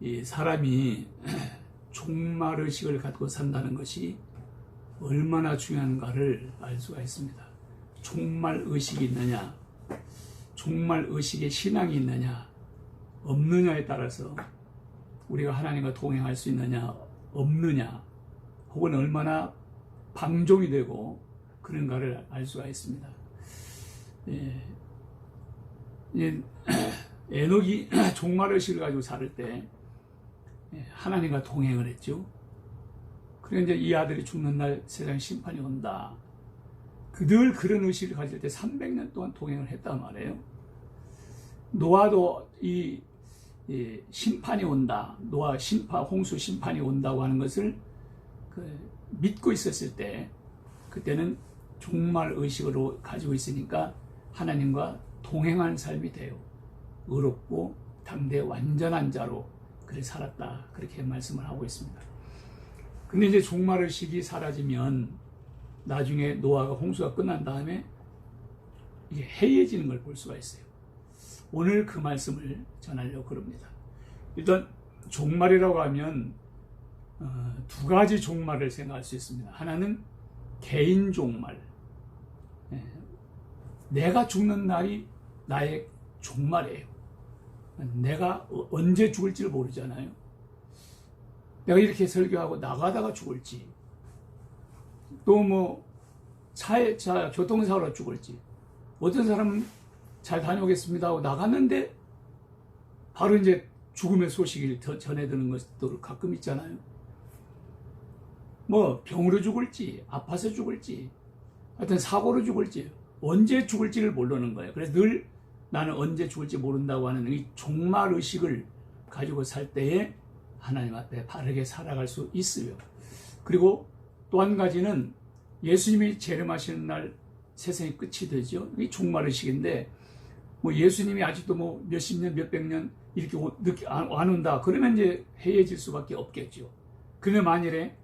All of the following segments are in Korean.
이 사람이 종말 의식을 갖고 산다는 것이 얼마나 중요한가를 알 수가 있습니다. 종말 의식이 있느냐, 종말 의식에 신앙이 있느냐, 없느냐에 따라서 우리가 하나님과 동행할 수 있느냐, 없느냐, 혹은 얼마나 방종이 되고 그런가를 알 수가 있습니다. 예, 예, 에녹이 종말 의식을 가지고 살을 때 예, 하나님과 동행을 했죠. 그래 이제 이 아들이 죽는 날 세상 심판이 온다. 그들 그런 의식을 가질 때 300년 동안 동행을 했단 말이에요. 노아도 이, 이 심판이 온다. 노아 심판, 홍수 심판이 온다고 하는 것을 그 믿고 있었을 때 그때는 종말 의식으로 가지고 있으니까 하나님과 동행하는 삶이 돼요. 의롭고 당대 완전한 자로 그래 살았다. 그렇게 말씀을 하고 있습니다. 근데 이제 종말 의식이 사라지면 나중에 노아가 홍수가 끝난 다음에 이게 해이해지는 걸 볼 수가 있어요. 오늘 그 말씀을 전하려고 그럽니다. 일단 종말이라고 하면 어, 두 가지 종말을 생각할 수 있습니다. 하나는 개인 종말. 예, 내가 죽는 날이 나의 종말이에요. 내가 어- 언제 죽을지를 모르잖아요. 내가 이렇게 설교하고 나가다가 죽을지, 또 뭐 차에 차 교통사고로 죽을지, 어떤 사람은 잘 다녀오겠습니다 하고 나갔는데 바로 이제 죽음의 소식을 더 전해드는 것도 가끔 있잖아요. 뭐 병으로 죽을지, 아파서 죽을지, 하여튼 사고로 죽을지, 언제 죽을지를 모르는 거예요. 그래서 늘 나는 언제 죽을지 모른다고 하는 이 종말 의식을 가지고 살 때에 하나님 앞에 바르게 살아갈 수 있어요. 그리고 또 한 가지는 예수님이 재림하시는 날 세상이 끝이 되죠. 이 종말 의식인데 뭐 예수님이 아직도 뭐 몇십 년, 몇백 년 이렇게 오- 늦게 안, 안 온다. 그러면 이제 해해질 수밖에 없겠죠. 그러면 만일에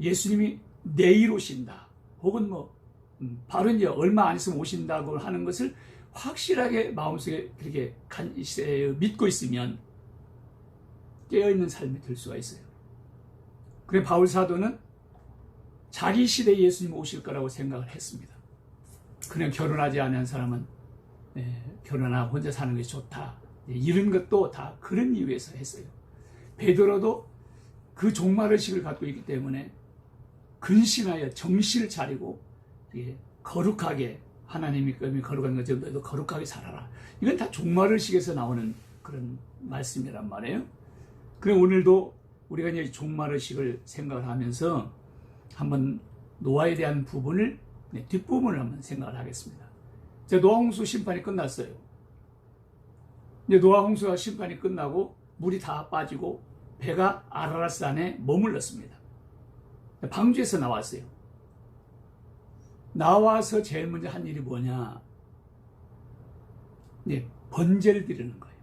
예수님이 내일 오신다. 혹은 뭐 음, 바로 이제 얼마 안 있으면 오신다고 하는 것을 확실하게 마음속에 그렇게 간, 에, 믿고 있으면 깨어있는 삶이 될 수가 있어요. 그래 바울 사도는 자기 시대에 예수님 오실 거라고 생각을 했습니다. 그냥 결혼하지 않은 사람은 예, 결혼하고 혼자 사는 것이 좋다. 예, 이런 것도 다 그런 이유에서 했어요. 베드로도 그 종말의식을 갖고 있기 때문에 근신하여 정신을 차리고 예, 거룩하게 하나님이 끔이 거룩한 것처럼 너희도 거룩하게 살아라. 이건 다 종말의식에서 나오는 그런 말씀이란 말이에요. 그래 오늘도 우리가 이제 종말의식을 생각을 하면서 한번 노아에 대한 부분을 네, 뒷부분을 한번 생각을 하겠습니다. 이제 노아 홍수 심판이 끝났어요. 이제 노아 홍수가 심판이 끝나고 물이 다 빠지고 배가 아라라스 안에 머물렀습니다. 방주에서 나왔어요. 나와서 제일 먼저 한 일이 뭐냐? 네, 번제를 드리는 거예요.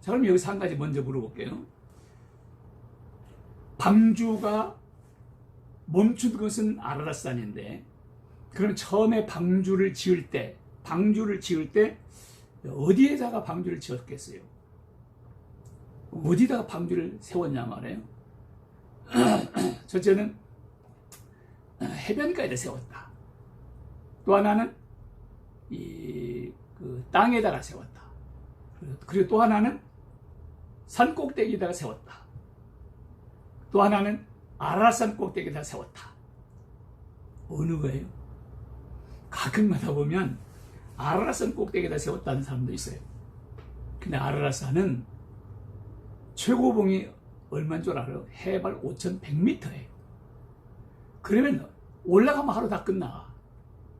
자, 그럼 여기서 한 가지 먼저 물어볼게요. 방주가 멈춘 것은 아라라산인데, 그럼 처음에 방주를 지을 때, 방주를 지을 때, 어디에다가 방주를 지었겠어요? 어디다가 방주를 세웠냐 말이에요? 첫째는 해변가에다 세웠다. 또 하나는 이 그 땅에다가 세웠다. 그리고 또 하나는 산 꼭대기에다가 세웠다. 또 하나는 아라산 꼭대기에다 세웠다. 어느 거예요? 가끔가다 보면 아라산 꼭대기에다 세웠다는 사람도 있어요. 근데 아라산은 최고봉이 얼마인 줄 알아요? 해발 5,100m예요. 그러면 올라가면 하루 다 끝나.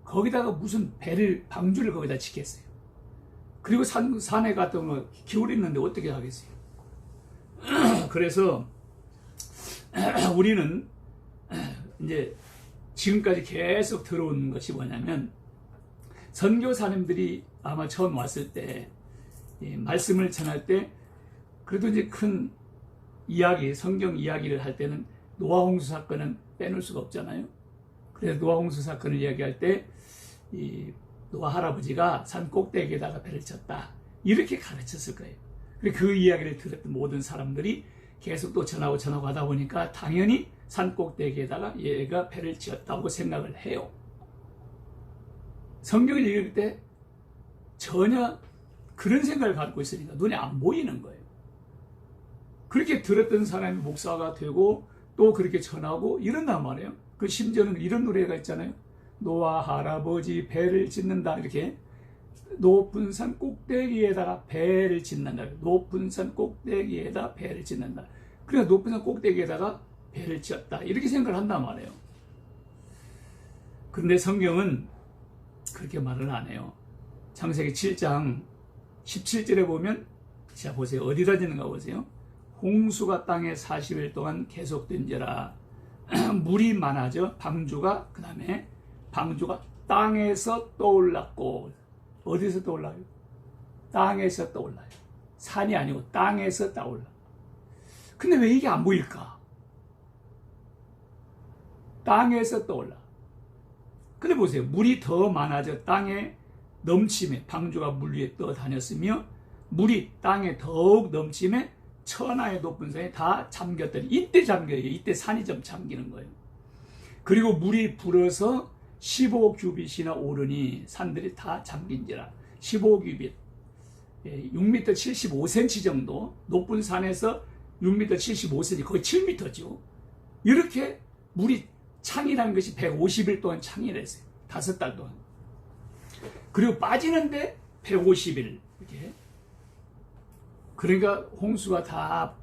거기다가 무슨 배를, 방주를 거기다 짓겠어요. 그리고 산, 산에 갔다 뭐 겨울 있는데 어떻게 하겠어요? 그래서 우리는 이제 지금까지 계속 들어온 것이 뭐냐면 선교사님들이 아마 처음 왔을 때이 말씀을 전할 때 그래도 이제 큰 이야기, 성경 이야기를 할 때는 노아 홍수 사건은 빼놓을 수가 없잖아요. 그래서 노아 홍수 사건을 이야기할 때 이 노아 할아버지가 산 꼭대기에다가 배를 쳤다. 이렇게 가르쳤을 거예요. 그 이야기를 들었던 모든 사람들이 계속 또 전하고 전하고 하다 보니까 당연히 산 꼭대기에다가 얘가 배를 지었다고 생각을 해요. 성경을 읽을 때 전혀 그런 생각을 갖고 있으니까 눈에 안 보이는 거예요. 그렇게 들었던 사람이 목사가 되고 또 그렇게 전하고 이런단 말이에요. 그 심지어는 이런 노래가 있잖아요. 노아 할아버지 배를 짓는다 이렇게 높은 산 꼭대기에다가 배를 짓는다. 높은 산 꼭대기에다 배를 짓는다. 그러니까 높은 산 꼭대기에다가 배를 지었다. 이렇게 생각을 한단 말이에요. 그런데 성경은 그렇게 말을 안 해요. 창세기 7장 17절에 보면 자 보세요. 어디다 짓는가 보세요. 홍수가 땅에 40일 동안 계속된지라 물이 많아져 방주가 그 다음에 방주가 땅에서 떠올랐고 어디서 떠올라요? 땅에서 떠올라요. 산이 아니고 땅에서 떠올라. 근데 왜 이게 안 보일까? 땅에서 떠올라. 근데 보세요. 물이 더 많아져 땅에 넘침에 방주가 물 위에 떠 다녔으며 물이 땅에 더욱 넘침에 천하의 높은 산이 다 잠겼더니 이때 잠겨요. 이때 산이 좀 잠기는 거예요. 그리고 물이 불어서 15규빗이나 오르니 산들이 다 잠긴지라 15규빗 6m 75cm 정도 높은 산에서 6m 75cm 거의 7m죠. 이렇게 물이 창이라는 것이 150일 동안 창이라 했어요. 다섯 달 동안. 그리고 빠지는데 150일 이렇게. 그러니까 홍수가 다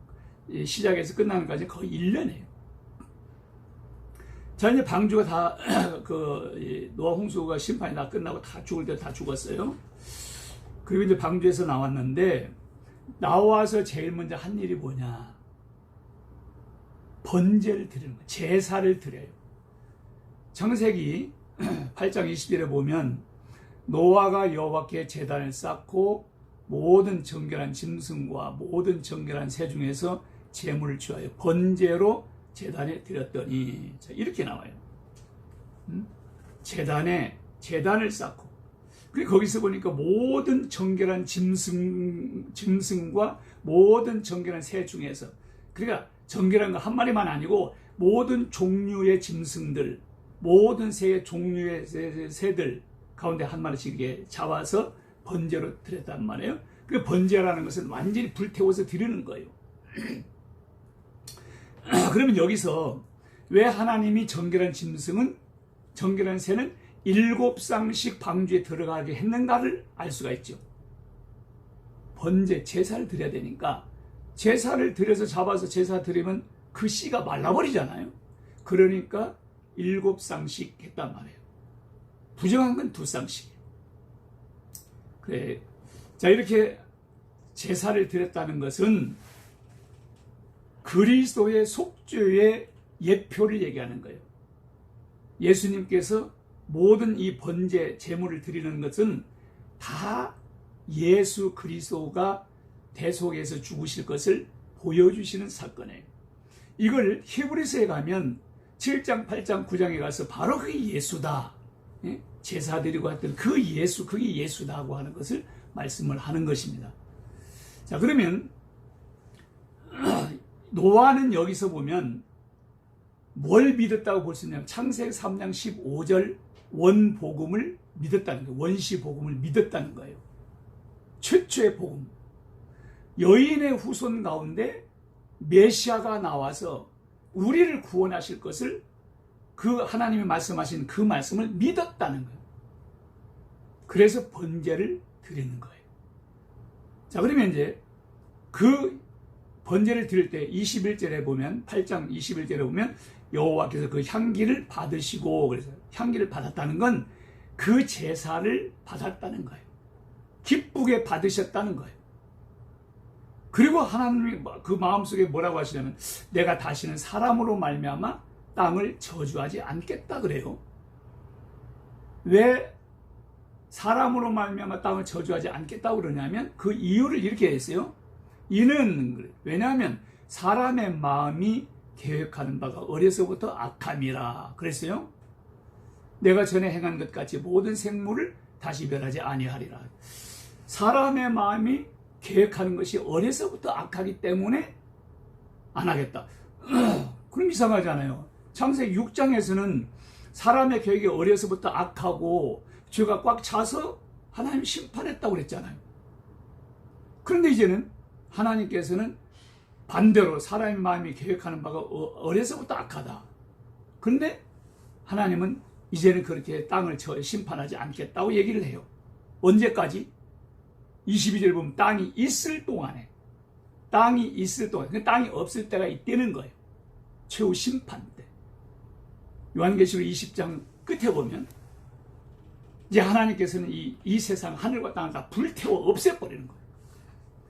시작해서 끝나는 까지 거의 1년이에요. 자 이제 방주가 다 그 노아 홍수가 심판이 다 끝나고 다 죽을 때 다 죽었어요. 그리고 이제 방주에서 나왔는데 나와서 제일 먼저 한 일이 뭐냐? 번제를 드리는 거예요. 제사를 드려요. 창세기 8장 20절에 보면 노아가 여호와께 제단을 쌓고 모든 정결한 짐승과 모든 정결한 새 중에서 제물을 취하여 번제로 재단에 드렸더니 자, 이렇게 나와요. 음? 재단에 재단을 쌓고 그리고 거기서 보니까 모든 정결한 짐승 짐승과 모든 정결한 새 중에서 그러니까 정결한 거 한 마리만 아니고 모든 종류의 짐승들 모든 새 종류의 새, 새들 가운데 한 마리씩 이렇게 잡아서 번제로 드렸단 말이에요. 그 번제라는 것은 완전히 불태워서 드리는 거예요. 그러면 여기서 왜 하나님이 정결한 짐승은 정결한 새는 일곱 쌍씩 방주에 들어가게 했는가를 알 수가 있죠. 번제 제사를 드려야 되니까 제사를 드려서 잡아서 제사 드리면 그 씨가 말라버리잖아요. 그러니까 일곱 쌍씩 했단 말이에요. 부정한 건 두 쌍씩. 그래. 자, 이렇게 제사를 드렸다는 것은 그리스도의 속죄의 예표를 얘기하는 거예요. 예수님께서 모든 이 번제 제물을 드리는 것은 다 예수 그리스도가 대속에서 죽으실 것을 보여주시는 사건이에요. 이걸 히브리서에 가면 7장, 8장, 9장에 가서 바로 그게 예수다. 예? 제사 드리고 했던 그 예수, 그게 예수다고 하는 것을 말씀을 하는 것입니다. 자, 그러면 노아는 여기서 보면 뭘 믿었다고 볼 수 있냐면 창세기 3장 15절 원복음을 믿었다는 거예요. 원시 복음을 믿었다는 거예요. 최초의 복음. 여인의 후손 가운데 메시아가 나와서 우리를 구원하실 것을 그 하나님이 말씀하신 그 말씀을 믿었다는 거예요. 그래서 번제를 드리는 거예요. 자, 그러면 이제 그 번제를 드릴 때 21절에 보면 8장 21절에 보면 여호와께서 그 향기를 받으시고 그래서 향기를 받았다는 건 그 제사를 받았다는 거예요. 기쁘게 받으셨다는 거예요. 그리고 하나님이 그 마음속에 뭐라고 하시냐면 내가 다시는 사람으로 말미암아 땅을 저주하지 않겠다 그래요. 왜 사람으로 말미암아 땅을 저주하지 않겠다고 그러냐면 그 이유를 이렇게 했어요. 이는 왜냐하면 사람의 마음이 계획하는 바가 어려서부터 악함이라 그랬어요. 내가 전에 행한 것 같이 모든 생물을 다시 멸하지 아니하리라. 사람의 마음이 계획하는 것이 어려서부터 악하기 때문에 안 하겠다. 그럼 이상하잖아요. 창세기 6장에서는 사람의 계획이 어려서부터 악하고 죄가 꽉 차서 하나님 심판했다고 그랬잖아요. 그런데 이제는 하나님께서는 반대로 사람의 마음이 계획하는 바가 어- 어려서부터 악하다. 그런데 하나님은 이제는 그렇게 땅을 저 심판하지 않겠다고 얘기를 해요. 언제까지? 22절 보면 땅이 있을 동안에 땅이 있을 동안 그 땅이 없을 때가 있다는 거예요. 최후 심판 때. 요한계시록 20장 끝에 보면 이제 하나님께서는 이, 이 세상 하늘과 땅을 다 불태워 없애버리는 거예요.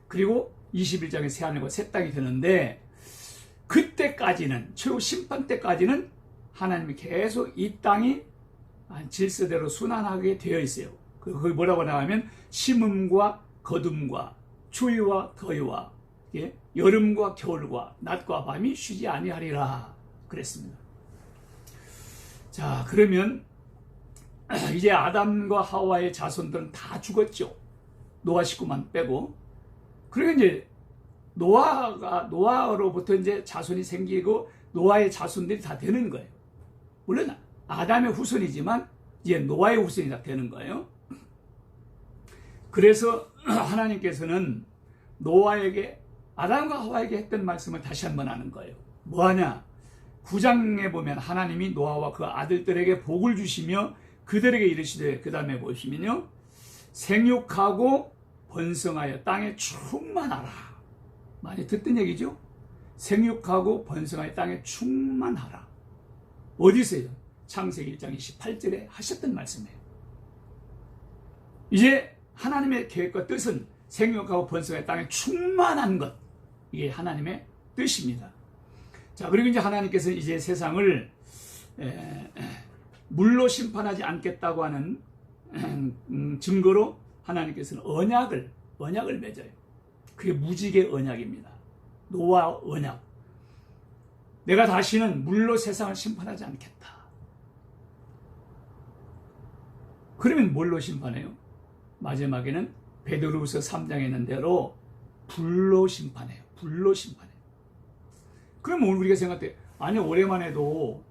그리고 21장에 새 하늘과 새 땅이 되는데 그때까지는 최후 심판 때까지는 하나님이 계속 이 땅이 질서대로 순환하게 되어 있어요. 그- 거기 뭐라고 나가면 심음과 거둠과 추위와 더위와 예? 여름과 겨울과 낮과 밤이 쉬지 아니하리라 그랬습니다. 자 그러면 이제 아담과 하와의 자손들은 다 죽었죠. 노아 식구만 빼고 그리고 이제 노아가 노아로부터 이제 자손이 생기고 노아의 자손들이 다 되는 거예요. 물론 아담의 후손이지만 이제 노아의 후손이 다 되는 거예요. 그래서 하나님께서는 노아에게 아담과 하와에게 했던 말씀을 다시 한번 하는 거예요. 뭐하냐? 9장에 보면 하나님이 노아와 그 아들들에게 복을 주시며 그들에게 이르시되 그 다음에 보시면요. 생육하고 번성하여 땅에 충만하라. 많이 듣던 얘기죠? 생육하고 번성하여 땅에 충만하라. 어디서요? 창세기 1장 28절에 하셨던 말씀이에요. 이제 하나님의 계획과 뜻은 생육하고 번성하여 땅에 충만한 것. 이게 하나님의 뜻입니다. 자, 그리고 이제 하나님께서 이제 세상을 에, 에, 물로 심판하지 않겠다고 하는 음, 증거로 하나님께서는 언약을 언약을 맺어요. 그게 무지개 언약입니다. 노아 언약. 내가 다시는 물로 세상을 심판하지 않겠다. 그러면 뭘로 심판해요? 마지막에는 베드로후서 3장에 있는 대로 불로 심판해요. 불로 심판해요. 그럼 오늘 우리가 생각해 아니 올해만 해도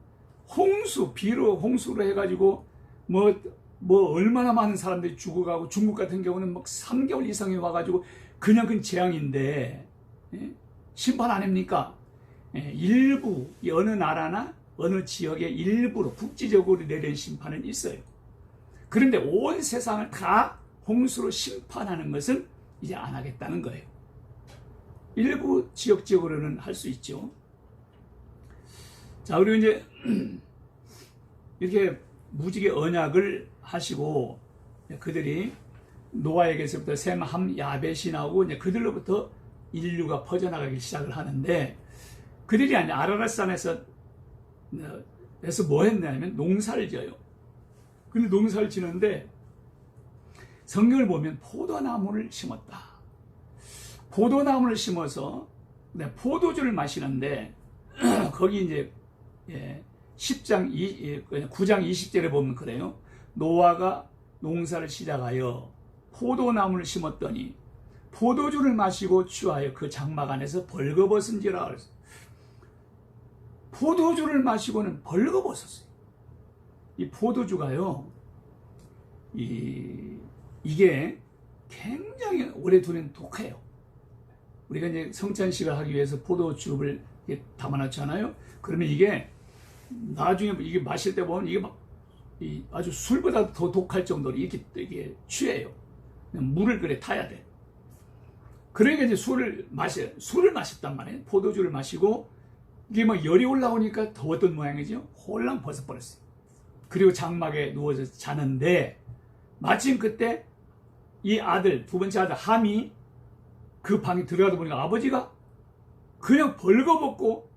홍수 비로 홍수로 해가지고 뭐 뭐 얼마나 많은 사람들이 죽어가고 중국 같은 경우는 막 3개월 이상이 와가지고 그냥 그 재앙인데 예? 심판 안 합니까? 예, 일부 어느 나라나 어느 지역의 일부로 국지적으로 내린 심판은 있어요. 그런데 온 세상을 다 홍수로 심판하는 것은 이제 안 하겠다는 거예요. 일부 지역적으로는 할 수 있죠. 자, 그리고 이제 이렇게 무지개 언약을 하시고 그들이 노아에게서부터 셈, 함, 야벳이 나오고 이제 그들로부터 인류가 퍼져나가기 시작을 하는데 그들이 아니 아라라산에서 에서 뭐 했냐면 농사를 지어요. 근데 농사를 지는데 성경을 보면 포도나무를 심었다. 포도나무를 심어서 네, 포도주를 마시는데 거기 이제 예, 10장 2, 9장 20절에 보면 그래요. 노아가 농사를 시작하여 포도나무를 심었더니 포도주를 마시고 취하여 그 장막 안에서 벌거벗은지라. 포도주를 마시고는 벌거벗었어요. 이 포도주가요, 이, 이게 굉장히 오래 두는 독해요. 우리가 이제 성찬식을 하기 위해서 포도주를 담아놨잖아요. 그러면 이게 나중에 이게 마실 때 보면 이게 막 아주 술보다 더 독할 정도로 이렇게 이게 취해요. 물을 그래 타야 돼. 그러니까 이제 술을 마셔 술을 마셨단 말이에요. 포도주를 마시고 이게 막 열이 올라오니까 더웠던 모양이죠. 홀랑 벗어버렸어요. 그리고 장막에 누워서 자는데 마침 그때 이 아들 두 번째 아들 함이 그 방에 들어가다 보니까 아버지가 그냥 벌거벗고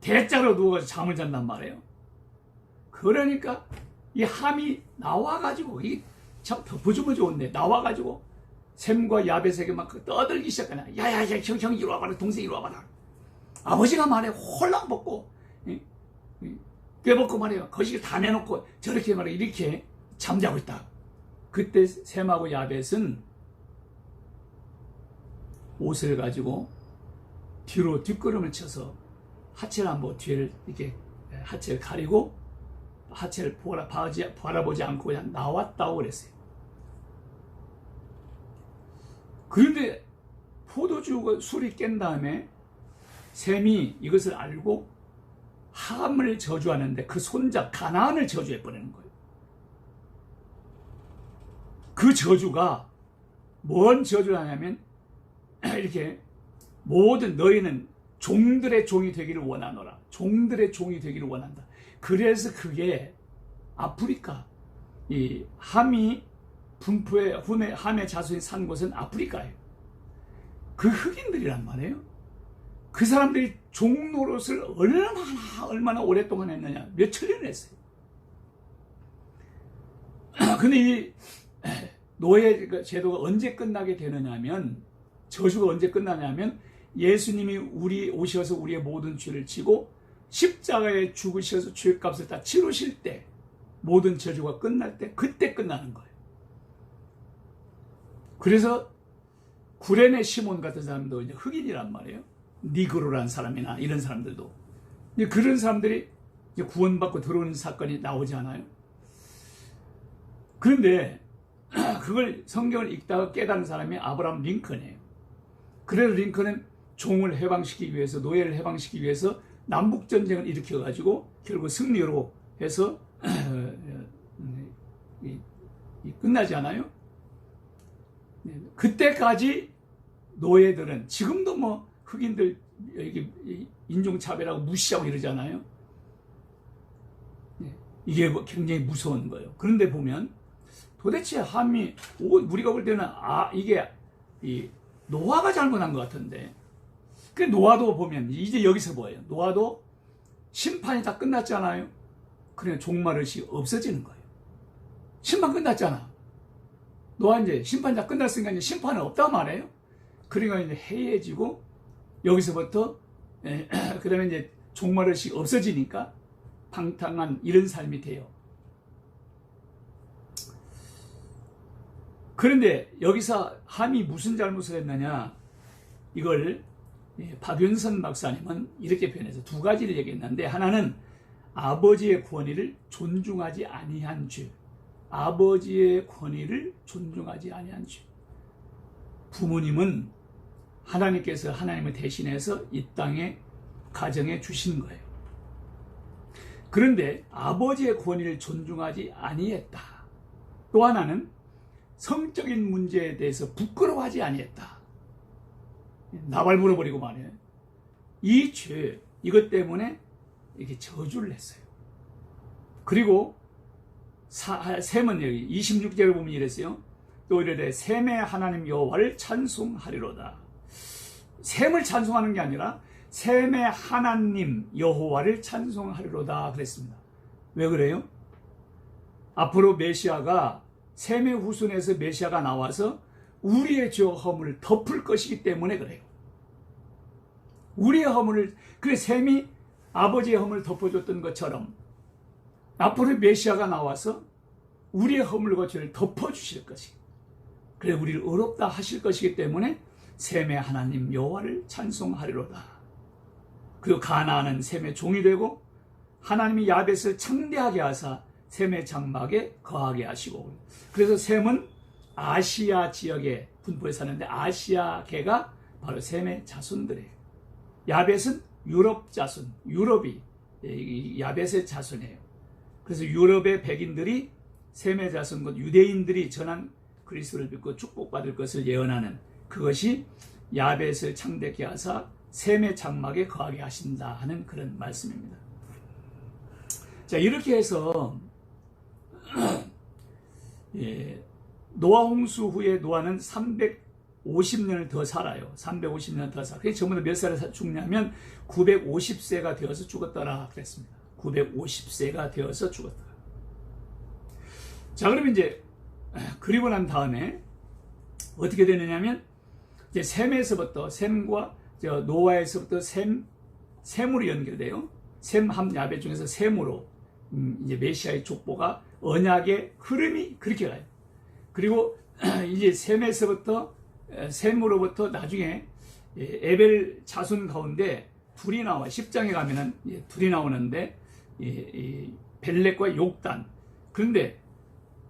대자로 누워서 잠을 잔단 말이에요. 그러니까 이 함이 나와가지고 이참 덮어주면 좋은데 나와가지고 샘과 야벳에게 막 떠들기 시작하네. 야야야 형, 형 이리 와봐라 동생 이리 와봐라. 아버지가 말해 홀랑 벗고 꿰벗고 말해요. 거시기 다 내놓고 저렇게 말해 이렇게 잠자고 있다. 그때 샘하고 야벳은 옷을 가지고 뒤로 뒷걸음을 쳐서 하체를 한번 뒤를 이렇게 하체를 가리고 하체를 보라, 바라지, 바라보지 않고 그냥 나왔다고 그랬어요. 그런데 포도주 술이 깬 다음에 샘이 이것을 알고 함을 저주하는데 그 손자 가나안을 저주해 버리는 거예요. 그 저주가 뭔 저주하냐면 이렇게 모든 너희는 종들의 종이 되기를 원하노라. 종들의 종이 되기를 원한다. 그래서 그게 아프리카 이 함이 분포의 함의, 함의 자손이 산 곳은 아프리카예요. 그 흑인들이란 말이에요. 그 사람들이 종노릇을 얼마나 얼마나 오랫동안 했느냐 몇천 년 했어요. 근데 이 노예 그 제도가 언제 끝나게 되느냐면 저주가 언제 끝나냐면 예수님이 우리 오셔서 우리의 모든 죄를 지고 십자가에 죽으셔서 죄값을 다 치르실 때 모든 저주가 끝날 때 그때 끝나는 거예요. 그래서 구레네 시몬 같은 사람도 이제 흑인이란 말이에요. 니그로란 사람이나 이런 사람들도 이제 그런 사람들이 이제 구원받고 들어오는 사건이 나오지 않아요. 그런데 그걸 성경을 읽다가 깨달은 사람이 아브라함 링컨이에요. 그래서 링컨은 종을 해방시키기 위해서 노예를 해방시키기 위해서 남북 전쟁을 일으켜 가지고 결국 승리로 해서 끝나지 않아요? 네, 그때까지 노예들은 지금도 뭐 흑인들 인종차별하고 무시하고 이러잖아요. 네, 이게 뭐 굉장히 무서운 거예요. 그런데 보면 도대체 함이 우리가 볼 때는 아 이게 이 노아가 잘못한 것 같은데 그 노아도 보면 이제 여기서 뭐예요? 노아도 심판이 다 끝났잖아요. 그래 종말의식 없어지는 거예요. 심판 끝났잖아. 노아 이제 심판 다 끝났으니까 이제 심판은 없다 말이에요. 그러니까 이제 해해지고 여기서부터 그 다음에 이제 종말의식 없어지니까 방탕한 이런 삶이 돼요. 그런데 여기서 함이 무슨 잘못을 했느냐 이걸 예, 박윤선 박사님은 이렇게 표현해서 두 가지를 얘기했는데 하나는 아버지의 권위를 존중하지 아니한 죄 아버지의 권위를 존중하지 아니한 죄 부모님은 하나님께서 하나님을 대신해서 이 땅에 가정에 주신 거예요. 그런데 아버지의 권위를 존중하지 아니했다. 또 하나는 성적인 문제에 대해서 부끄러워하지 아니했다. 나발 물어버리고 말이에요. 이 죄, 이것 때문에 이렇게 저주를 했어요. 그리고 사, 셈은 여기 26절을 보면 이랬어요. 또 이르되 셈의 하나님 여호와를 찬송하리로다. 셈을 찬송하는 게 아니라 셈의 하나님 여호와를 찬송하리로다 그랬습니다. 왜 그래요? 앞으로 메시아가 셈의 후손에서 메시아가 나와서 우리의 죄 허물을 덮을 것이기 때문에 그래요. 우리의 허물을 그래 셈이 아버지의 허물을 덮어줬던 것처럼 앞으로 메시아가 나와서 우리의 허물과 죄를 덮어주실 것이 그래 우리를 어렵다 하실 것이기 때문에 셈의 하나님 여호와를 찬송하리로다. 그리고 가나안은 셈의 종이 되고 하나님이 야벳을 창대하게 하사 셈의 장막에 거하게 하시고 그래서 셈은 아시아 지역에 분포해 사는데 아시아계가 바로 셈의 자손들이에요. 야벳은 유럽 자손, 유럽이 야벳의 자손이에요. 그래서 유럽의 백인들이 셈의 자손, 곧 유대인들이 전한 그리스도를 믿고 축복받을 것을 예언하는 그것이 야벳을 창대케 하사 셈의 장막에 거하게 하신다 하는 그런 말씀입니다. 자 이렇게 해서 예, 노아 홍수 후에 노아는 350년을 더 살아요. 350년 더 살아. 그게 전부 다몇 살에 죽냐면 950세가 되어서 죽었더라 그랬습니다. 950세가 되어서 죽었더라. 자, 그러면 이제 그리고 난 다음에 어떻게 되느냐면 이제 셈에서부터 셈과 노아에서부터 셈 셈으로 연결돼요. 셈함 야베 중에서 셈으로 음, 이제 메시아의 족보가 언약의 흐름이 그렇게 가요. 그리고 이제 셈에서부터 셈으로부터 나중에 예, 에벨 자손 가운데 둘이 나와 10장에 가면은 예, 둘이 나오는데 예, 이 벨렉과 욕단 그런데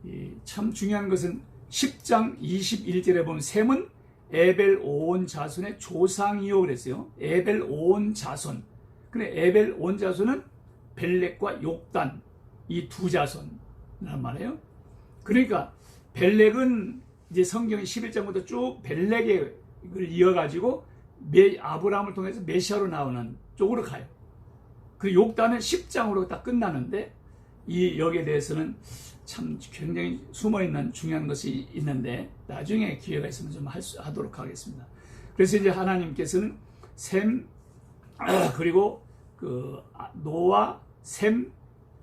이참 중요한 것은 10장 21절에 보면 셈은 에벨 온 자손의 조상이요 그랬어요. 에벨 온 자손. 근데 에벨 온 자손은 벨렉과 욕단 이 두 자손이란 말이에요. 그러니까 벨렉은 이제 성경의 11장부터 쭉 벨렉의 을 이어가지고 메, 아브라함을 통해서 메시아로 나오는 쪽으로 가요. 그 욕단은 10장으로 딱 끝나는데 이 여기에 대해서는 참 굉장히 숨어 있는 중요한 것이 있는데 나중에 기회가 있으면 좀 할 수, 하도록 하겠습니다. 그래서 이제 하나님께서는 셈 아, 그리고 그 아, 노아 셈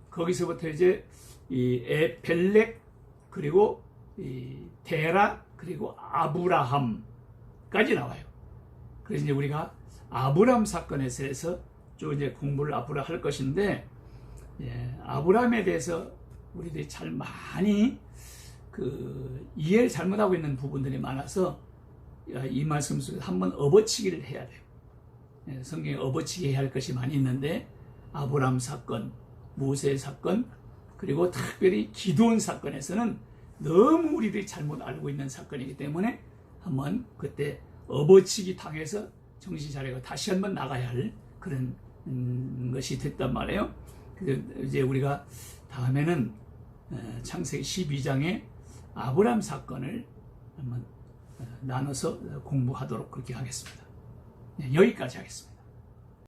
거기서부터 이제 이 에, 벨렉 그리고 이 데라 그리고 아브라함까지 나와요. 그래서 이제 우리가 아브라함 사건에 대해서 쭉 이제 공부를 앞으로 할 것인데 예, 아브라함에 대해서 우리들이 잘 많이 그 이해를 잘못하고 있는 부분들이 많아서 이 말씀 속에서 한번 업어치기를 해야 돼요. 예, 성경에 업어치기 해야 할 것이 많이 있는데 아브라함 사건, 모세 사건, 그리고 특별히 기도원 사건에서는 너무 우리들이 잘못 알고 있는 사건이기 때문에 한번 그때 업어치기 당해서 정신 차리고 다시 한번 나가야 할 그런 음, 것이 됐단 말이에요. 그 이제 우리가 다음에는 어, 창세기 12장의 아브람 사건을 한번 어, 나눠서 공부하도록 그렇게 하겠습니다. 네, 여기까지 하겠습니다.